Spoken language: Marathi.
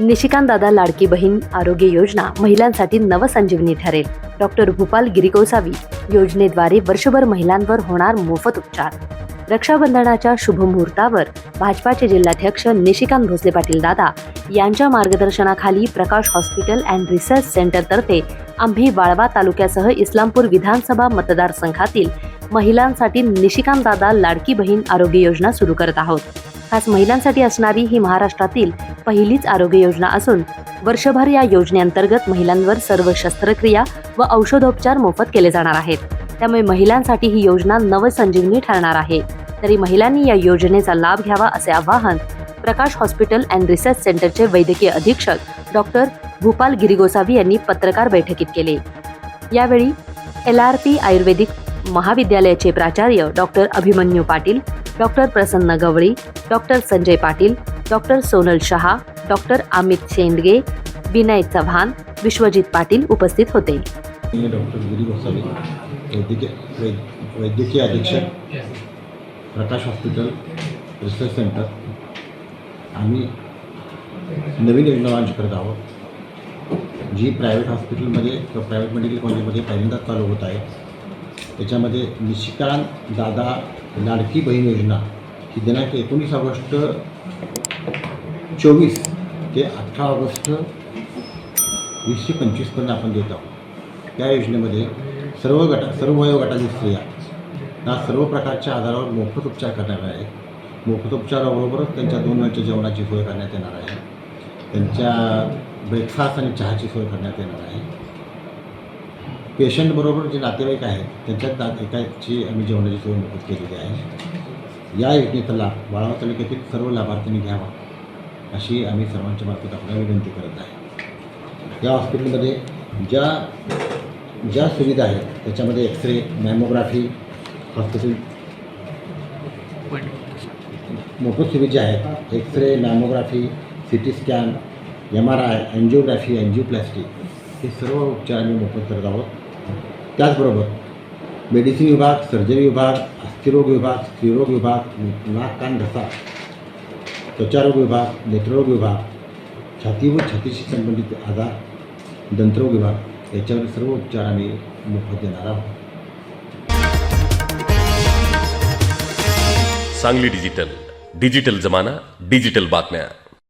निशिकांतदादा लाडकी बहीण आरोग्य योजना महिलांसाठी नवसंजीवनी ठरेल. डॉक्टर भूपाल गिरिकोसावी योजनेद्वारे वर्षभर महिलांवर होणार मोफत उपचार. रक्षाबंधनाच्या शुभमुहूर्तावर भाजपाचे जिल्हाध्यक्ष निशिकांत भोसले पाटील दादा यांच्या मार्गदर्शनाखाली प्रकाश हॉस्पिटल अँड रिसर्च सेंटरतर्फे आम्ही वाळवा तालुक्यासह इस्लामपूर विधानसभा मतदारसंघातील महिलांसाठी निशिकांत दादा लाडकी बहीण आरोग्य योजना सुरू करत आहोत. खास महिलांसाठी असणारी ही महाराष्ट्रातील पहिलीच आरोग्य योजना असून वर्षभर या योजनेअंतर्गत महिलांवर सर्व शस्त्रक्रिया व औषधोपचार मोफत केले जाणार आहेत. त्यामुळे महिलांसाठी ही योजना नवसंजीवनी ठरणार आहे. तरी महिलांनी या योजनेचा लाभ घ्यावा असे आवाहन प्रकाश हॉस्पिटल अँड रिसर्च सेंटरचे वैद्यकीय अधीक्षक डॉक्टर भूपाल गिरिगोसावी यांनी पत्रकार बैठकीत केले. यावेळी एल आर पी आयुर्वेदिक महाविद्यालयाचे प्राचार्य doctor Abhimanyu Patil doctor Prasanna Gawali doctor Sanjay Patil doctor Sonal Shah doctor Amit Shendge Vinay Chavan Vishwajit Patil उपस्थित होते. मी डॉक्टर गिरी गोसावी वैद्यकीय वैद्यकीय अधीक्षक प्रकाश हॉस्पिटल रिसर्च सेंटर. आम्ही नवीन योजना लॉन्च करत आहोत जी प्रायव्हेट हॉस्पिटलमध्ये किंवा प्रायव्हेट मेडिकल कॉलेजमध्ये पहिल्यांदाच चालू होत आहे. त्याच्यामध्ये निशिकांत दादा लाडकी बहीण योजना ही दिनांक एकोणीस ऑगस्ट चोवीस ते अठरा ऑगस्ट वीसशे पंचवीसपर्यंत आपण देत आहोत. त्या योजनेमध्ये सर्व गटा सर्व वयोगटातील स्त्रिया या सर्व प्रकारच्या आधारावर मोफत उपचार करण्यात आहे मोफत उपचाराबरोबरच त्यांच्या दोन वेळच्या जेवणाची सोय करण्यात येणार आहे. त्यांच्या ब्रेकफास्ट आणि चहाची सोय करण्यात येणार आहे. पेशंटबरोबर जे नातेवाईक आहेत त्यांच्यात नात एकाची आम्ही जेवणाची सोय मोफत केलेली आहे. या योजनेचा लाभ वाळवा तालुक्यातील सर्व लाभार्थ्यांनी घ्यावा अशी आम्ही सर्वांच्या मार्फत आपल्याला विनंती करत आहे. या हॉस्पिटलमध्ये ज्या ज्या सुविधा आहेत त्याच्यामध्ये एक्सरे मॅमोग्राफी हॉस्पिटल मोफत सुविधा आहेत x ray mammography C T scan M R I angiography angioplastic हे सर्व उपचार आम्ही मोफत करत आहोत. त्याचबरोबर मेडिसिन विभाग सर्जरी विभाग अस्थिरोग विभाग स्त्रीरोग विभाग नाक कान घसा त्वचारोग विभाग नेत्ररोग विभाग छाती व छातीशी संबंधित आजार दंतरोग विभाग याच्यावर सर्व उपचार आम्ही मोफत देणार आहोत. सांगली डिजिटल. डिजिटल जमाना डिजिटल बातम्या.